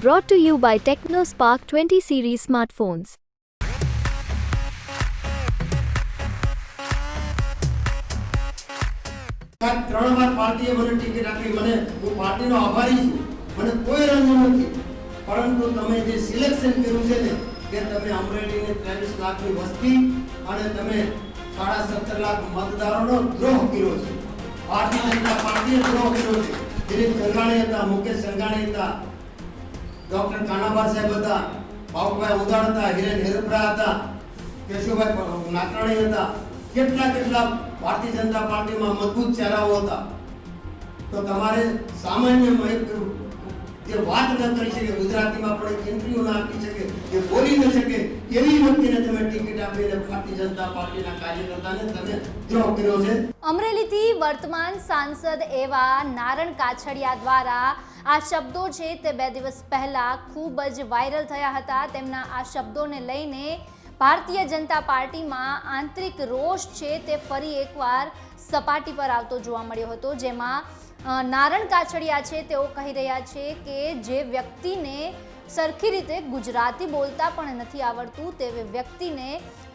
Brought to you by TechnoSpark 20 series smartphones. ત્રણ વાર પાર્ટીએ મને ટિકિટ આપી. મને હું પાર્ટીનો આભારી છું. મને કોઈ રંજ નથી. પરંતુ તમે જે સિલેક્શન કર્યું છે ને, કે તમે અમરેલીને ત્રેવીસ લાખની વસ્તી અને તમે સાડા સત્તર લાખ મતદારોનો દ્રોહ કર્યો છે. ભારતીય જનતા પાર્ટીએ દ્રોહ કર્યો છે. દિલીપ સંઘાણી હતા, મુકેશ સંઘાણી હતા ડોક્ટર કાનાબાર સાહેબ હતા, બાબુભાઈ ઉદાણ હતા, હિરેન હિરપરા હતા, કેશુભાઈ નાકરાણી હતા, કેટલા કેટલા ભારતીય જનતા પાર્ટીમાં મજબૂત ચહેરાઓ હતા. તો તમારે સામાન્ય જે વાત ન કરી શકે, ગુજરાતીમાં પણ ઇન્ટરવ્યુ ના આપી શકે, જે બોલી ન શકે, એવી વ્યક્તિને તમે ટિકિટ આપીને ભારતીય જનતા પાર્ટીના કાર્યકર્તાને તમે દ્રોહ કર્યો છે. અમરેલીથી વર્તમાન સાંસદ એવા નારણ કાછડિયા દ્વારા આ શબ્દો છે તે બે દિવસ પહેલા ખૂબ જ વાયરલ થયા હતા. તેમના આ શબ્દોને લઈને ભારતીય જનતા પાર્ટીમાં આંતરિક રોષ છે તે ફરી એકવાર સપાટી પર આવતો જોવા મળ્યો હતો. જેમાં નારણ કાછડિયા છે તેઓ કહી રહ્યા છે કે જે વ્યક્તિને સરખી રીતે ગુજરાતી બોલતા પણ નથી આવડતું તેવી વ્યક્તિને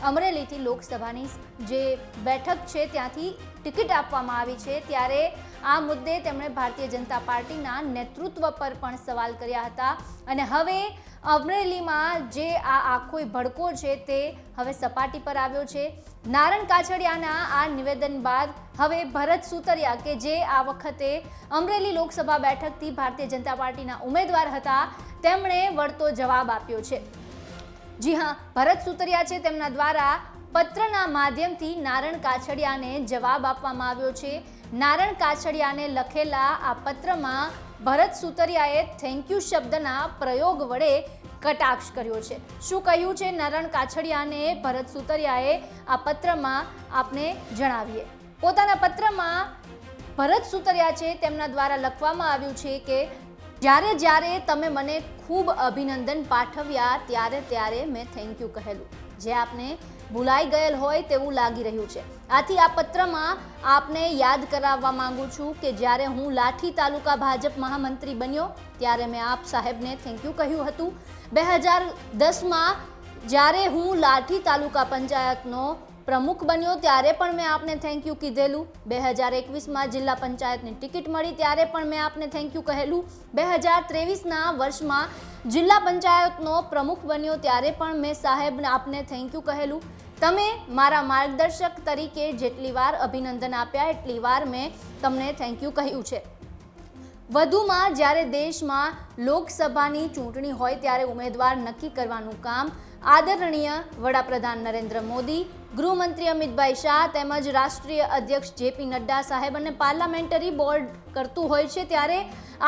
અમરેલીથી લોકસભાની જે બેઠક છે ત્યાંથી ટિકિટ આપવામાં આવી છે. ત્યારે આ મુદ્દે તેમણે ભારતીય જનતા પાર્ટીના નેતૃત્વ પર પણ સવાલ કર્યા હતા. અને હવે અમરેલીમાં જે આ આખો ભડકો છે તે હવે સપાટી પર આવ્યો છે. નારણ કાછડિયાના આ નિવેદન બાદ હવે ભરત સુતરિયા કે જે આ વખતે અમરેલી લોકસભા બેઠકથી ભારતીય જનતા પાર્ટીના ઉમેદવાર હતા, તેમણે વળતો જવાબ આપ્યો છે. જી હા, ભરત સુતરિયા છે તેમના દ્વારા પત્રના માધ્યમથી નારણ કાછડિયાને જવાબ આપવામાં આવ્યો છે. નારણ કાછડિયાને લખેલા આ પત્રમાં ભરત સુતરિયાએ થેન્ક યુ શબ્દના પ્રયોગ વડે કટાક્ષ કર્યો છે. શું કહ્યું છે નરણ કાછડિયાને ભરત સુતરિયાએ? આ પત્રમાં આપને જણાવીએ. પોતાના પત્રમાં ભરત સુતરિયા છે, તેમના દ્વારા લખવામાં આવ્યું છે કે જ્યારે જ્યારે તમે મને ખૂબ અભિનંદન પાઠવ્યા, ત્યારે ત્યારે મેં થેન્ક યુ કહેલું. જે આપને ભૂલાઈ ગયેલ હોય તેવું લાગી રહ્યું છે. આથી આ પત્રમાં આપને યાદ કરાવવા માંગુ છું કે જ્યારે હું લાઠી તાલુકા ભાજપ મહામંત્રી બન્યો, ત્યારે મેં આપ સાહેબને થેન્ક યુ કહ્યું હતું. બે હજાર દસમાં જ્યારે હું લાઠી તાલુકા પંચાયતનો પ્રમુખ બન્યો ત્યારે પણ મેં આપને થેન્ક યુ કીધેલું. બે હજાર એકવીસમાં જિલ્લા પંચાયતની ટિકિટ મળી, ત્યારે પણ મેં આપને થેન્ક યુ કહેલું. બે હજાર ત્રેવીસના વર્ષમાં જિલ્લા પંચાયતનો પ્રમુખ બન્યો ત્યારે પણ મેં સાહેબ આપને થેન્ક યુ કહેલું. તમે મારા માર્ગદર્શક તરીકે જેટલી વાર અભિનંદન આપ્યા, એટલી વાર મેં તમને થેન્ક યુ કહ્યું છે. વધુમાં જ્યારે દેશમાં લોકસભાની ચૂંટણી હોય, ત્યારે ઉમેદવાર નક્કી કરવાનું કામ આદરણીય વડાપ્રધાન નરેન્દ્ર મોદી ગૃહમંત્રી અમિતભાઈ શાહ તેમજ રાષ્ટ્રીય અધ્યક્ષ જેપી નડ્ડા સાહેબ અને પાર્લામેન્ટરી બોર્ડ કરતું હોય છે ત્યારે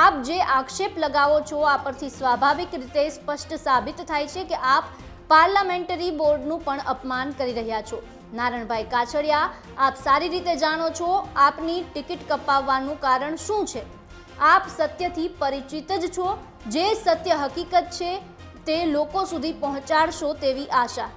આપ જે આક્ષેપ લગાવો છો, આ પરથી સ્વાભાવિક રીતે સ્પષ્ટ સાબિત થાય છે કે આપ પાર્લામેન્ટરી બોર્ડનું પણ અપમાન કરી રહ્યા છો. નારણભાઈ કાછડિયા, આપ સારી રીતે જાણો છો આપની ટિકિટ કપાવવાનું કારણ શું છે? આપ સત્યથી પરિચિત જ છો. જે સત્ય હકીકત છે, તે લોકો સુધી પહોંચાડશો તેવી આશા.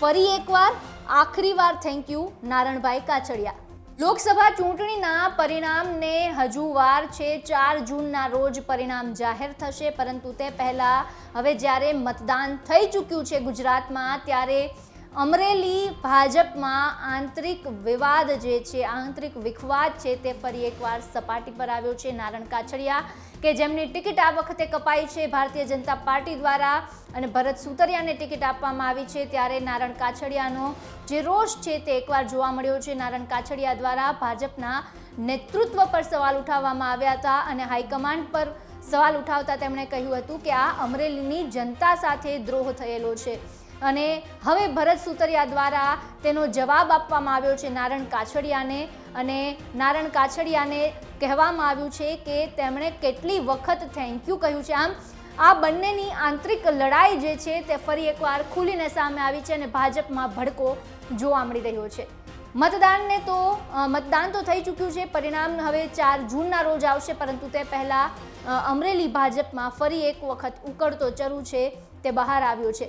ફરી એકવાર આખરી વાર થેન્ક યુ નારણભાઈ કાછડિયા. લોકસભા ચૂંટણીના પરિણામને હજુ વાર છે, ચાર જૂનના રોજ પરિણામ જાહેર થશે, પરંતુ તે પહેલાં હવે જ્યારે મતદાન થઈ ચૂક્યું છે ગુજરાતમાં, ત્યારે અમરેલી ભાજપમાં આંતરિક વિવાદ જે છે, આંતરિક વિખવાદ છે તે ફરી એકવાર સપાટી પર આવ્યો છે નારણ કાછડિયા. કે જેમની ટિકિટ આ વખતે કપાઈ છે, ભારતીય જનતા પાર્ટી દ્વારા અને ભરત સુતરિયાને ટિકિટ આપવામાં આવી છે ત્યારે નારણ કાછડિયાનો જે રોષ છે તે એકવાર જોવા મળ્યો છે. નારણ કાછડિયા દ્વારા ભાજપના નેતૃત્વ પર સવાલ ઉઠાવવામાં આવ્યા હતા અને હાઈકમાન્ડ પર સવાલ ઉઠાવતા તેમણે કહ્યું હતું કે આ અમરેલીની જનતા સાથે દ્રોહ થયેલો છે અને હવે ભરત સુતરિયા દ્વારા તેનો જવાબ આપવામાં આવ્યો છે નારણ કાછડિયાને અને નારણ કાછડિયાને કહેવામાં આવ્યું છે કે તેમણે કેટલી વખત થેન્ક યુ કહ્યું છે. આમ, આ બંનેની આંતરિક લડાઈ જે છે તે ફરી એકવાર ખુલીને સામે આવી છે અને ભાજપમાં ભડકો જોવા મળી રહ્યો છે. મતદાનને તો મતદાન તો થઈ ચૂક્યું છે. પરિણામ હવે ચાર જૂનના રોજ આવશે, પરંતુ તે પહેલાં અમરેલી ભાજપમાં ફરી એક વખત ઉકળતો ચરુ છે તે બહાર આવ્યો છે.